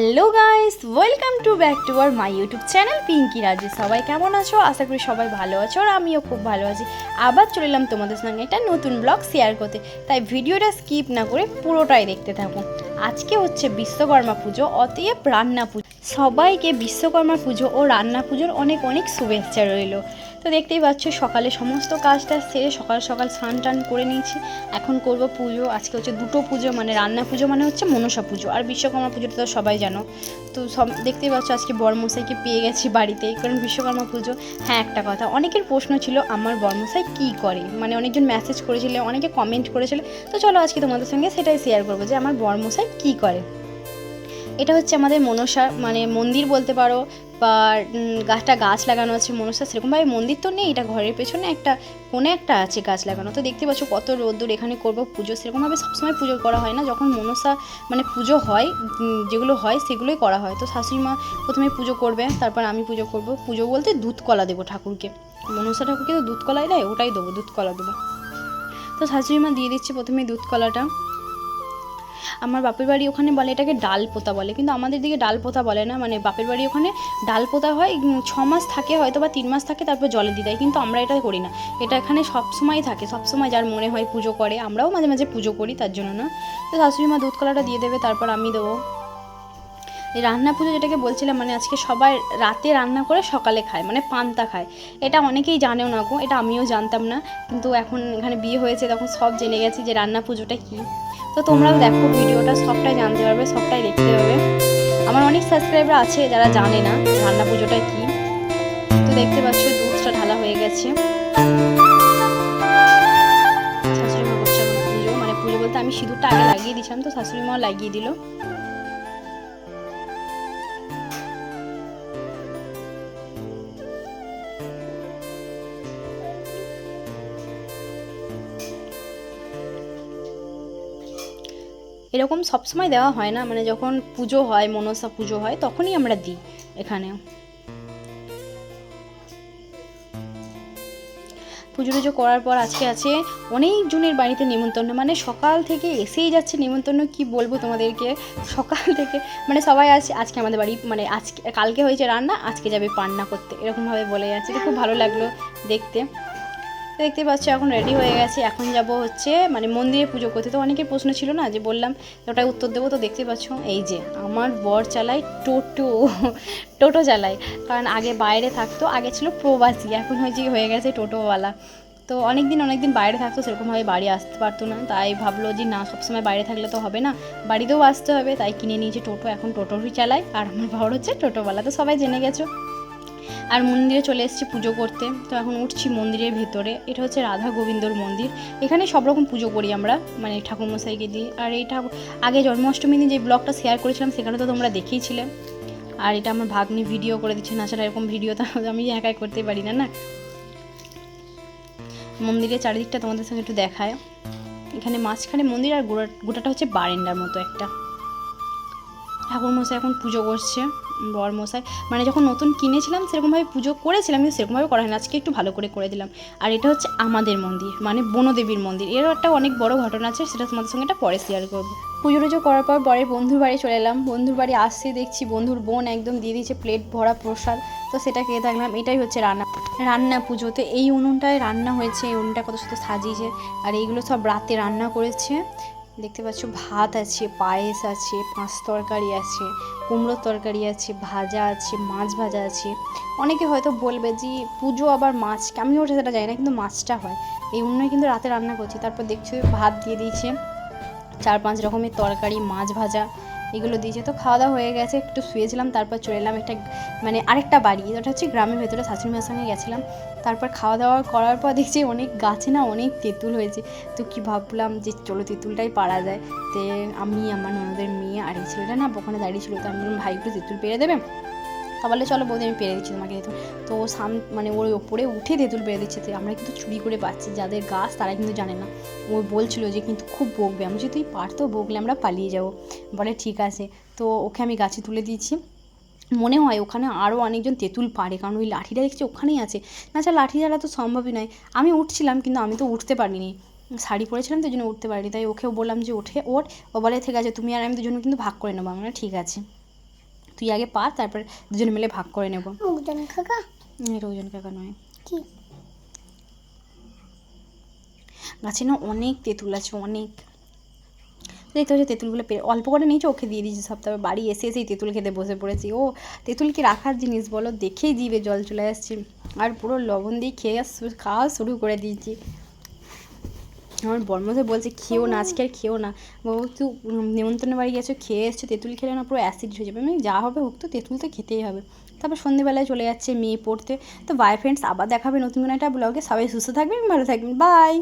Hello guys, welcome to back to our my YouTube channel Pinki Raji. সবাই কেমন আছো? আশা করি সবাই ভালো আছো আর আমিও খুব ভালো আছি। আবার চলে এলাম তোমাদের সঙ্গে একটা নতুন ব্লগ শেয়ার করতে। তাই ভিডিওটা স্কিপ না করে পুরোটাই দেখতে থাকুন আজকে হচ্ছে বিশ্বকর্মা পুজো, অতএব রান্না পুজো। সবাইকে বিশ্বকর্মা পুজো ও রান্না পুজোর অনেক অনেক শুভেচ্ছা রইল। তো দেখতেই পাচ্ছ, সকালে সমস্ত কাজটা সেরে সকাল সকাল স্নান টান করে নিয়েছি। এখন করব পুজো। আজকে হচ্ছে দুটো পুজো মানে রান্না পুজো মানে হচ্ছে মনসা পুজো। আর বিশ্বকর্মা পুজোটা তো সবাই জানো। তো সব দেখতেই পাচ্ছ, আজকে বর্মশাইকে পেয়ে গেছি বাড়িতে। কারণ বিশ্বকর্মা পুজো। হ্যাঁ একটা কথা। অনেকের প্রশ্ন ছিল, আমার বর্মশাই কী করে? মানে অনেকজন মেসেজ করেছিল, অনেকে কমেন্ট করেছিল। তো চলো আজকে তোমাদের সঙ্গে সেটাই শেয়ার করব যে, আমার বর্মশাই কী করে? এটা হচ্ছে আমাদের মনসা মানে মন্দির বলতে পারো বা গাছটা গাছ লাগানো আছে মনসা, সেরকমভাবে মন্দির তো নেই, এটা ঘরের পেছনে একটা, কোণে একটা আছে গাছ লাগানো। তো দেখতে পাচ্ছ কত রোদ্দুর এখানে করব পুজো, সেরকমভাবে সবসময় পুজো করা হয় না। যখন মনসা মানে পুজো হয় যেগুলো হয় সেগুলোই করা হয়। তো শাশুড়ি মা প্রথমে পুজো করবে, তারপর আমি পুজো করব। পুজো বলতে দুধ কলা দেবো ঠাকুরকে। মনসা ঠাকুরকে তো দুধ কলাই দেয়, ওটাই দেবো দুধ কলা দেবো। তো শাশুড়ি মা দিয়ে দিচ্ছে প্রথমে দুধ কলাটা আমার বাপের বাড়ি ওখানে বলে, এটাকে ডাল পোতা বলে। কিন্তু আমাদের দিকে ডাল পোতা বলে না মানে বাপের বাড়ি ওখানে ডাল পোতা হয় ছ মাস থাকে হয়তো বা তিন মাস থাকে, তারপর জলে দিয়ে দেয়। কিন্তু আমরা এটা করি না। এটা এখানে সবসময় থাকে সবসময় যার মনে হয় পুজো করে। আমরাও মাঝে মাঝে পুজো করি, তার জন্য না। তো শাশুড়ি মা দুধ কলাটা দিয়ে দেবে, তারপর আমি দেবো। রান্না পুজো যেটাকে বলছিলাম মানে আজকে সবাই রাতে রান্না করে সকালে খায় মানে পান্তা খায়। এটা অনেকেই জানেও না গো, এটা আমিও জানতাম না, কিন্তু এখন এখানে বিয়ে হয়েছে, তখন সব জেনে গেছি যে রান্না পুজোটা কী। তো তোমরাও দেখো ভিডিওটা, সবটাই জানতে পারবে, সবটাই দেখতে পাবে। আমার অনেক সাবস্ক্রাইবার আছে যারা জানে না রান্না পুজোটা কী। তো দেখতে পাচ্ছ দুধটা ঢালা হয়ে গেছে। শাশুড়ি মা পুজো মানে পুজো বলতে আমি সিঁদুরটা আগে লাগিয়ে দিয়েছিলাম, তো শাশুড়ি মাও লাগিয়ে দিল। এরকম সবসময় দেওয়া হয় না মানে যখন পুজো হয়, মনসা পুজো হয়, তখনই আমরা দিই এখানে। পুজো টুজো করার পর আজকে আছে অনেকজনের বাড়িতে নিমন্ত্রণ মানে সকাল থেকে এসেই যাচ্ছে নিমন্ত্রণ, কি বলব তোমাদেরকে? সকাল থেকে মানে সবাই আছে আজকে আমাদের বাড়ি মানে আজকে, কালকে হয়েছে রান্না, আজকে যাবে পান্না করতে, এরকমভাবে বলে যাচ্ছে তো খুব ভালো লাগল দেখতে। দেখতে পাচ্ছ, এখন রেডি হয়ে গেছে। এখন যাব হচ্ছে মানে মন্দিরে পুজো করতে। তো অনেকের প্রশ্ন ছিল না, যে বললাম ওটাই উত্তর দেবো। তো দেখতে পাচ্ছ, এই যে, আমার বর চালায় টোটো টোটো চালায়। কারণ আগে বাইরে থাকতো, আগে ছিল প্রবাসী, এখন হয়েছে হয়ে গেছে টোটোওয়ালা। তো অনেক দিন অনেক দিন বাইরে থাকতো, সেরকমভাবে বাড়ি আসতে পারতো না। তাই ভাবলো যে, না, সবসময় বাইরে থাকলে তো হবে না, বাড়িতেও আসতে হবে। তাই কিনে নিয়েছে টোটো, এখন টোটোই চালায়। আর আমার বড় হচ্ছে টোটোওয়ালা। তো সবাই জেনে গেছো। আর মন্দিরে চলে এসেছি পুজো করতে। তো এখন উঠছি মন্দিরের ভেতরে। এটা হচ্ছে রাধা গোবিন্দর মন্দির। এখানে সব রকম পুজো করি আমরা মানে ঠাকুরমশাইকে দিই আর এই ঠাকুর আগে জন্মাষ্টমী দিন যে ব্লগটা শেয়ার করেছিলাম, সেখানে তো তোমরা দেখেইছিলে। আর এটা আমার ভাগ্নি ভিডিও করে দিচ্ছে, না ছাড়া এরকম ভিডিও তো আমি একাই করতে পারি না না? মন্দিরের চারিদিকটা তোমাদের সঙ্গে একটু দেখায়। এখানে মাঝখানে মন্দির আর গোটা গোটাটা হচ্ছে বারেন্ডার মতো একটা। ঠাকুর মশাই এখন পুজো করছে। বর মশাই মানে যখন নতুন কিনেছিলাম, সেরকমভাবে পুজো করেছিলাম, কিন্তু সেরকমভাবে করা হয়নি। আজকে একটু ভালো করে করে দিলাম। আর এটা হচ্ছে আমাদের মন্দির মানে বনদেবীর মন্দির। এরও একটা অনেক বড় ঘটনা আছে, সেটা তোমাদের সঙ্গে একটা পরে শেয়ার করব। পুজো টুজো করার পর পরে বন্ধুর বাড়ি চলে এলাম। বন্ধুর বাড়ি আসতে দেখছি বন্ধুর বোন একদম দিয়ে দিয়েছে প্লেট ভরা প্রসাদ। তো সেটা খেয়ে থাকলাম, এটাই হচ্ছে রান্না। রান্না পুজোতে এই উনুনটায় রান্না হয়েছে, এই উনুনটা কত সুন্দর সাজিয়েছে। আর এইগুলো সব রাতে রান্না করেছে। দেখতে পাচ্ছ, ভাত আছে, পায়েস আছে, পাঁচ তরকারি আছে কুমড়োর তরকারি আছে, ভাজা আছে, মাছ ভাজা আছে। অনেকে হয়তো বলবে যে, পুজো আবার মাছ? আমি ওটা সেটা জানি না, কিন্তু মাছটা হয়। এই উন্নয় কিন্তু রাতে রান্না করছি। তারপর দেখছি ভাত দিয়ে দিয়েছে। চার পাঁচ রকমের তরকারি, মাছ ভাজা। এগুলো দিয়েছে। তো খাওয়া দাওয়া হয়ে গেছে, একটু শুয়েছিলাম, তারপর চলে এলাম একটা মানে আরেকটা বাড়ি। ওটা হচ্ছে গ্রামের ভেতরে শাশুড়ি মার সঙ্গে গেছিলাম। তারপর খাওয়া দাওয়া করার পর দেখছি অনেক গাছে না অনেক তেঁতুল হয়েছে। তো কি ভাবলাম যে চলো তেঁতুলটাই পারা যায়। তে আমি, আমার ননদের মেয়ে আর এই ছেলেটা না ওখানে দাঁড়িয়ে ছিল। তো আমি ভাইগুলো তেঁতুল পেরে দেবে? তা বলে, চলো বৌদি, আমি পেরে দিচ্ছি তোমাকে তেঁতুল। তো সাম মানে ওর ওপরে উঠে তেঁতুল পেরে দিচ্ছে। তো আমরা কিন্তু চুরি করে পাচ্ছি। যাদের গাছ তারা কিন্তু জানে না। ও বলছিল যে, কিন্তু খুব বকবে। আমি যদি তুই পারতো বকলে আমরা পালিয়ে যাব। বলে, ঠিক আছে। তো ওকে আমি গাছে তুলে দিয়েছি। মনে হয় ওখানে আরও অনেকজন তেঁতুল পারে, কারণ ওই লাঠিটা দেখছি ওখানেই আছে। না আচ্ছা লাঠি ছাড়া তো সম্ভবই নয়। আমি উঠছিলাম, কিন্তু আমি তো উঠতে পারিনি। শাড়ি পরেছিলাম, তো জন্য উঠতে পারিনি। তাই ওকেও বললাম যে ওঠে ওঠ। ও বলে, ঠিক আছে, তুমি আর আমি দুজনে কিন্তু ভাগ করে নেব। আমরা ঠিক আছে। তুই আগে পা তারপরে দুজনে মিলে ভাগ করে নেব। মুগদান কাকা? কাকা নয়। কি? গাছে না অনেক তেঁতুল আছে অনেক। দেখতে হচ্ছে তেঁতুলগুলো পেরে অল্প করে নিয়েছি ওকে দিয়ে দিয়েছি সব। তবে বাড়ি এসে এসেই তেঁতুল খেতে বসে পড়েছি। ও তেঁতুল কি রাখার জিনিস বলো? দেখেই জিভে জল চলে আসছে। আর পুরো লবণ দিয়ে খেয়ে খাওয়া শুরু করে দিয়েছি। আমার বর্মসে বলছে খেয়েও না আজকে আর খেয়েও না। বাবু তুই নেমন্তন্ন বাড়ি গেছো খেয়ে এসছো তেঁতুল খেলে না পুরো অ্যাসিড হয়ে যাবে। আমি যা হবে হোক তো তেঁতুল তো খেতেই হবে। তারপর সন্ধেবেলায় চলে যাচ্ছে মেয়ে পড়তে। তো বাই ফ্রেন্ডস আবার দেখাবে নতুন কোনো একটা ব্লগে সবাই সুস্থ থাকবেন ভালো থাকবেন। বাই